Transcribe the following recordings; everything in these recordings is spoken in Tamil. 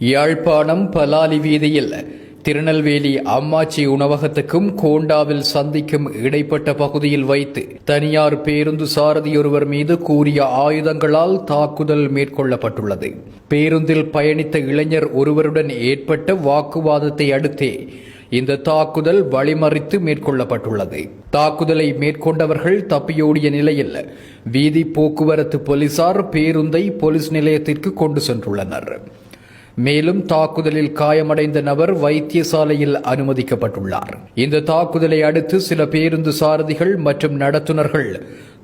யாழ்ப்பாணம் பலாலி வீதியில் திருநெல்வேலி அம்மாச்சி உணவகத்துக்கும் கோண்டாவில் சந்திக்கும் இடைப்பட்ட பகுதியில் வைத்து தனியார் பேருந்து சாரதியொருவர் மீது கூறிய ஆயுதங்களால் தாக்குதல் மேற்கொள்ளப்பட்டுள்ளது. பேருந்தில் பயணித்த இளைஞர் ஒருவருடன் ஏற்பட்ட வாக்குவாதத்தை அடுத்தே இந்த தாக்குதல் வழிமறித்து மேற்கொள்ளப்பட்டுள்ளது. தாக்குதலை மேற்கொண்டவர்கள் தப்பியோடிய நிலையில் வீதி போக்குவரத்து போலீசார் பேருந்தை போலீஸ் நிலையத்திற்கு கொண்டு சென்றுள்ளனர். மேலும் தாக்குதலில் காயமடைந்த நபர் வைத்தியசாலையில் அனுமதிக்கப்பட்டுள்ளார். இந்த தாக்குதலை அடுத்து சில பேருந்து சாரதிகள் மற்றும் நடத்துனர்கள்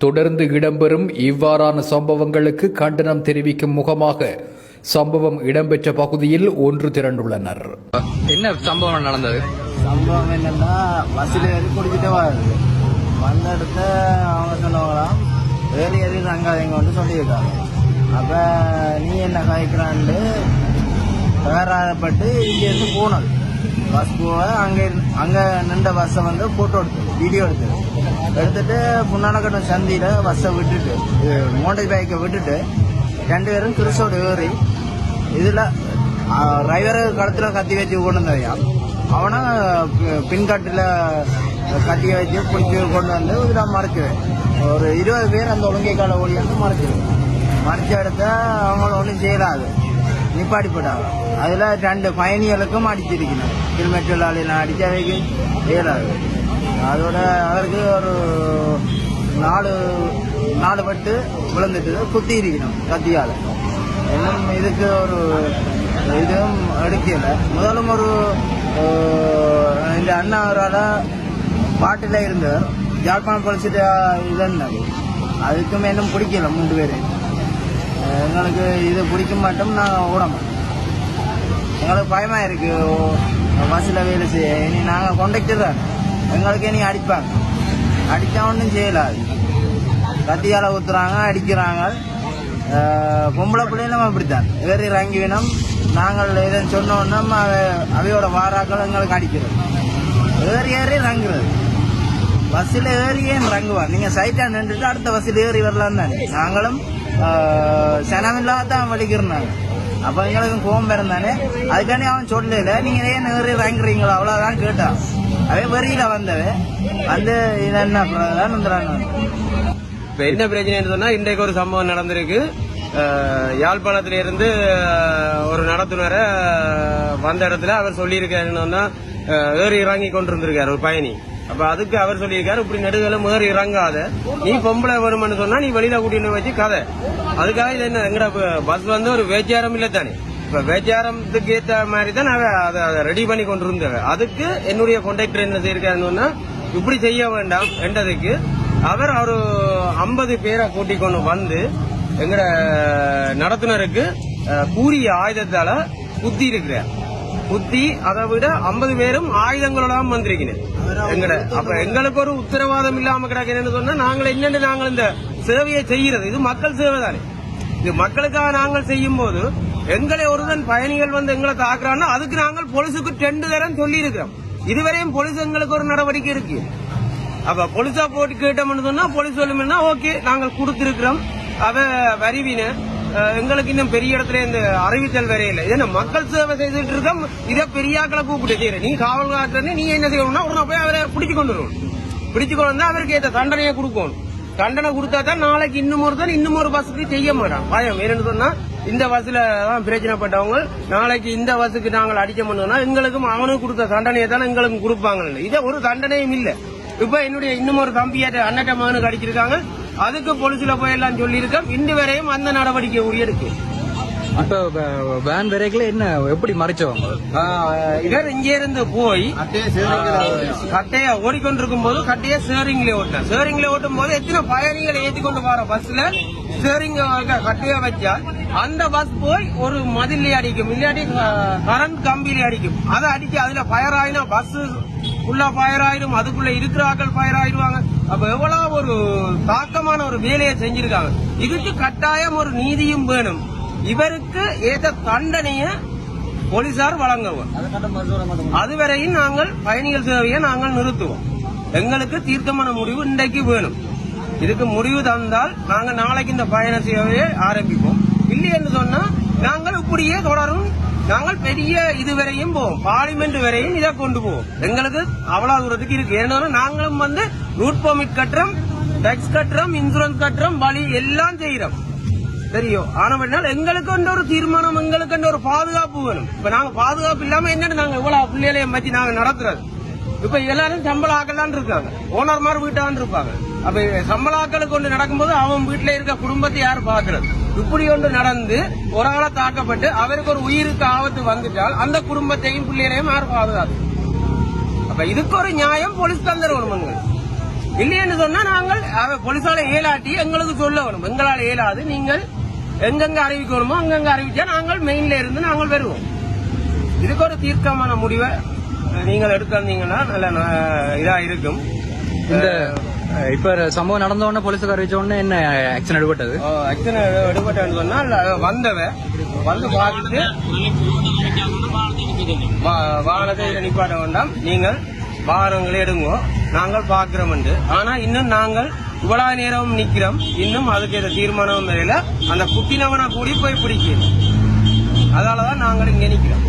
தொடர்ந்து இடம்பெறும் இவ்வாறான சம்பவங்களுக்கு கண்டனம் தெரிவிக்கும் முகமாக சம்பவம் இடம்பெற்ற பகுதியில் ஒன்று திரண்டுள்ளனர். என்ன சம்பவம் நடந்தது? சம்பவம் என்னன்னா பஸ்ஸில் ஏறி குடிச்சிட்டே வருது வந்த இடத்த அவங்க சொன்னவங்களாம் ஏறி ஏறி தங்காதீங்க வந்து சொல்லியிருக்காங்க. அப்போ நீ என்ன காய்க்கிறான்ட்டு தகராறப்பட்டு இங்கேருந்து போனது. பஸ் போக அங்கே அங்கே நின்ற பஸ்ஸை வந்து ஃபோட்டோ எடுத்து வீடியோ எடுத்து எடுத்துட்டு புண்ணானக்கட்டம் சந்தியில் பஸ்ஸை விட்டுட்டு மோட்டர் பைக்கை விட்டுட்டு ரெண்டு பேரும் கிறிஸ்தோட ஏறி இதில் டிரைவரை கடத்தில் கத்தி வச்சு கொண்டு வந்தையா அவனை பின்கட்டில் கத்தி வச்சு பிடிச்சி கொண்டு வந்து இதில் மறைச்சுவேன் ஒரு இருபது பேர் அந்த ஒழுங்கை கால வந்து மறைச்சிடுவேன் மறைச்ச இடத்த அவங்கள ஒன்றும் செய்யலாது நிப்பாடி போட்டாங்க அதில் ரெண்டு பயணிகளுக்கும் அடிச்சிருக்கணும். ஹெல்மெட் தொழிலாளிகள் அடிச்சு அவைக்கு இயலாது. அதோட அவருக்கு ஒரு நாலு நாலு பட்டு விழுந்துட்டு குத்தி இருக்கணும் கத்தியால். இன்னும் இதுக்கு ஒரு இதுவும் எடுக்கலை. முதலும் ஒரு இந்த அண்ணா அவரால் பாட்டில் இருந்தவர். யாழ்ப்பாணம் பொலிச்சிட்டு இதுன்னாரு அதுக்குமே இன்னும் பிடிக்கல மூன்று பேர் எங்களுக்கு இது பிடிக்க மாட்டோம் நாங்கள் ஓட மாட்டோம் எங்களுக்கு பயமா இருக்கு. பஸ்ஸில் வேலை செய்ய. இனி நாங்கள் கொண்டக்டர் தான். எங்களுக்கு இனி அடிப்பாங்க. அடித்தா ஒன்றும் செய்யலாது கத்தியால் ஊத்துறாங்க அடிக்கிறாங்க. பொம்பளை பிள்ளைகளும் அப்படித்தான். ஏறி இறங்கி வேணும். நாங்கள் இதை சொன்னோன்னா அவையோட வாராக்கள் எங்களுக்கு அடிக்கிறது. ஏறி ஏறி இறங்குறது. பஸ்ஸில் ஏறி ஏன் இறங்குவார் நீங்கள் சைட்டாக நின்றுட்டு அடுத்த பஸ்ஸில் ஏறி வரலாம் தானே நாங்களும் சனமில்லாத தான் வலிக்கிறோம் அப்போ எங்களுக்கு கோபம் பிறந்தானே அதுக்காண்டி அவன் சொல்லல நீங்கள் ஏன் ஏறி இறங்குறீங்களோ அவ்வளோதான் கேட்டான் அவன் வெறியில் வந்தவன் வந்து இது என்ன தான் வந்துடுறாங்க இப்ப என்ன பிரச்சனைன்னு சொன்னா இன்றைக்கு ஒரு சம்பவம் நடந்திருக்கு அஹ், யாழ்ப்பாணத்துல இருந்து ஒரு நடத்துனரை வந்த இடத்துல அவர் சொல்லியிருக்காருன்னு சொன்னால் ஏறி இறங்கி கொண்டிருந்திருக்காரு ஒரு பயணி அப்ப அதுக்கு அவர் சொல்லியிருக்காரு இப்படி நெடுகளும் ஏறி இறங்காத. நீ பொம்பளை வருமானு சொன்னா நீ வெளியில கூட்டிட்டு வச்சு கதை. அதுக்காக இது என்ன எங்கட பஸ் வந்து ஒரு வேச்சாரம் இல்ல தானே? இப்ப வேச்சாரத்துக்கு ஏத்த மாதிரி தான் அவ அதை ரெடி பண்ணி கொண்டு இருந்தவ அதுக்கு என்னுடைய கான்டாக்டர் என்ன செய்யிருக்காருன்னு இப்படி செய்ய வேண்டாம் என்றதுக்கு அவர் ஒரு ஐம்பது பேரை கூட்டிக் கொண்டு வந்து எங்கட நடத்துனருக்கு கூறிய ஆயுதத்தால குத்தி இருக்கிறார் குத்தி அதை விட ஐம்பது பேரும் ஆயுதங்களோட வந்திருக்கிறேன் எங்கட அப்ப எங்களுக்கு ஒரு உத்தரவாதம் இல்லாம கிடக்கிறேன்னு சொன்னா நாங்கள் என்னென்னு நாங்கள் இந்த சேவையை செய்யறது. இது மக்கள் சேவை தானே. இது மக்களுக்காக நாங்கள் செய்யும் போது எங்களை ஒருதன் பயணிகள் வந்து எங்களை தாக்குறான்னா அதுக்கு நாங்கள் போலீஸுக்கு டெண்டு தரம் சொல்லி இருக்கிறோம் இதுவரையும் போலீஸ் எங்களுக்கு ஒரு நடவடிக்கை இருக்கு. அப்ப போலீஸா போட்டு கேட்டோம்னு சொன்னா போலீஸ் சொல்லுமென்னா ஓகே நாங்கள் கொடுத்திருக்கிறோம். அத வரிவின எங்களுக்கு இன்னும் பெரிய இடத்துல இந்த அறிவித்தல் வரையில இல்லை. என்ன மக்கள் சேவை செய்துட்டு இருக்கோம்? இதை பெரியாக்களை கூப்பிட்டு செய்யற நீ காவல் காட்டுறது நீ என்ன செய்யணும்னா உடனே போய் அவரை பிடிச்சு கொண்டு வரணும். பிடிச்சு கொண்டு வந்தா அவருக்கு ஏற்ற தண்டனையை கொடுக்கணும். தண்டனை கொடுத்தா தான் நாளைக்கு இன்னும் ஒரு தான் இன்னும் ஒரு பஸ்ஸுக்கு செய்ய மாட்டான். பயம். என்னன்னு சொன்னா இந்த பஸ்ல தான் பிரச்சனைப்பட்டவங்க. நாளைக்கு இந்த பஸ்ஸுக்கு நாங்கள் அடிக்க முடியும்னா எங்களுக்கும் அவனுக்கு கொடுத்த தண்டனையை தானே எங்களுக்கும் கொடுப்பாங்க இதை ஒரு தண்டனையும் இல்லை. இப்ப என்னுடைய இன்னும் ஒரு தம்பியாட்ட அண்ணட்ட மகனுக்கு அடிச்சிருக்காங்க. அதுக்கு போலீஸ்ல போய் எல்லாம் சொல்லியிருக்கோம் இன்று வரையும் அந்த நடவடிக்கை உரியருக்கு. இப்ப வ- வேன் விரைகளை என்ன எப்படி மறைச்சவங்க இவர் இங்க இருந்து போய் கட்டைய ஓடிக்கொண்டிருக்கும் போது கட்டைய சேரிங்ல ஓட்டினார். சேரிங்ல ஓட்டும் போது எத்தனை பயணிகளை ஏற்றி கொண்டு வர பஸ்ல ஸ்டேரிங் கட்டைய வச்சா அந்த பஸ் போய் ஒரு மதிலே அடிக்கும். இல்லாட்டி கரண்ட் கம்பியில அடிக்கும். அதை அடிச்சு அதுல ஃபயர் ஆயினா பஸ் உள்ள ஃபயர் ஆயிரும் அதுக்குள்ள இருக்கிற ஆட்கள் ஃபயர் ஆயிடுவாங்க அப்ப எவ்வளவு ஒரு தாக்கமான ஒரு வேலையை செஞ்சிருக்காங்க. இதுக்கு கட்டாயம் ஒரு நீதியும் வேணும். இவருக்கு ஏற்ற தண்டனையை போலீசார் வழங்குவோம். அதுவரையும் நாங்கள் பயணிகள் சேவையை நாங்கள் நிறுத்துவோம். எங்களுக்கு தீர்க்கமான முடிவு இன்றைக்கு வேணும். இதுக்கு முடிவு தந்தால் நாங்கள் நாளைக்கு இந்த பயண சேவையை ஆரம்பிப்போம். இல்லை என்று சொன்னா நாங்கள் இப்படியே தொடரும். நாங்கள் பெரிய இது வரையும் போவோம் பார்லிமெண்ட் வரையும் இதை கொண்டு போவோம் எங்களுக்கு அவ்வளவு தூரத்துக்கு இருக்கு. ஏன்னா நாங்களும் வந்து ரூட் பர்மிட் கட்டுறோம் டேக்ஸ் கட்டுறோம் இன்சூரன்ஸ் கட்டுறோம் வழி எல்லாம் செய்யறோம் தெரியும் ஆனா வேணால் எங்களுக்கு ஒரு தீர்மானம் எங்களுக்கு ஒரு பாதுகாப்பு வேணும். இப்ப நாங்க பாதுகாப்பு இல்லாம என்னன்னு நாங்க இவ்வளவு பிள்ளைகளையும் பத்தி நாங்க நடத்துறது? இப்ப எல்லாரும் சம்பளம் ஆக்கலான் இருக்காங்க. ஓனர் மாதிரி வீட்டான் இருப்பாங்க. அப்ப சம்பள ஆக்களை கொண்டு நடக்கும்போது அவன் வீட்டுல இருக்க குடும்பத்தை யார் பாக்குறது? இப்படி ஒன்று நடந்து ஒரு ஆளை தாக்கப்பட்டு அவருக்கு ஒரு உயிருக்கு ஆபத்து வந்துட்டால் அந்த குடும்பத்தையும் பிள்ளைகளையும் யார் பாதுகாத்து அப்ப இதுக்கு ஒரு நியாயம் போலீஸ் தந்துடணும் இல்லைன்னு சொன்னா நாங்கள் போலீசால ஏலாட்டி எங்களுக்கு சொல்ல வேணும். எங்களால் ஏலாது நீங்கள் எங்கெங்க அறிவிக்கணுமோ அங்கங்க அறிவிச்சா நாங்கள் மெயின்ல இருந்து நாங்கள் வருவோம். இதுக்கு ஒரு தீர்க்கமான முடிவை நீங்கள் எடுத்திருந்தீங்கன்னா நல்ல இதா இருக்கும் இந்த இப்ப சம்பவம் நடந்த உடனே போலீஸுக்கு அறிவிச்ச உடனே என்ன ஆக்சன் எடுபட்டது? ஆக்சன் எடுபட்டேன்னு சொன்னால் வந்தவன் வந்து பார்த்துட்டு வாகனத்தை நிப்பாட்ட வேண்டாம். நீங்கள் வாகனங்களை எடுங்கோ. நாங்கள் பார்க்கிறோம் ஆனா இன்னும் நாங்கள் இவ்வளவு நேரம் நிக்கிறோம் இன்னும் அதுக்கு எந்த தீர்மானம் வரையில அந்த குட்டினவனை கூடி போய் பிடிக்கணும் அதனாலதான் நாங்கள் இங்க நிக்கிறோம்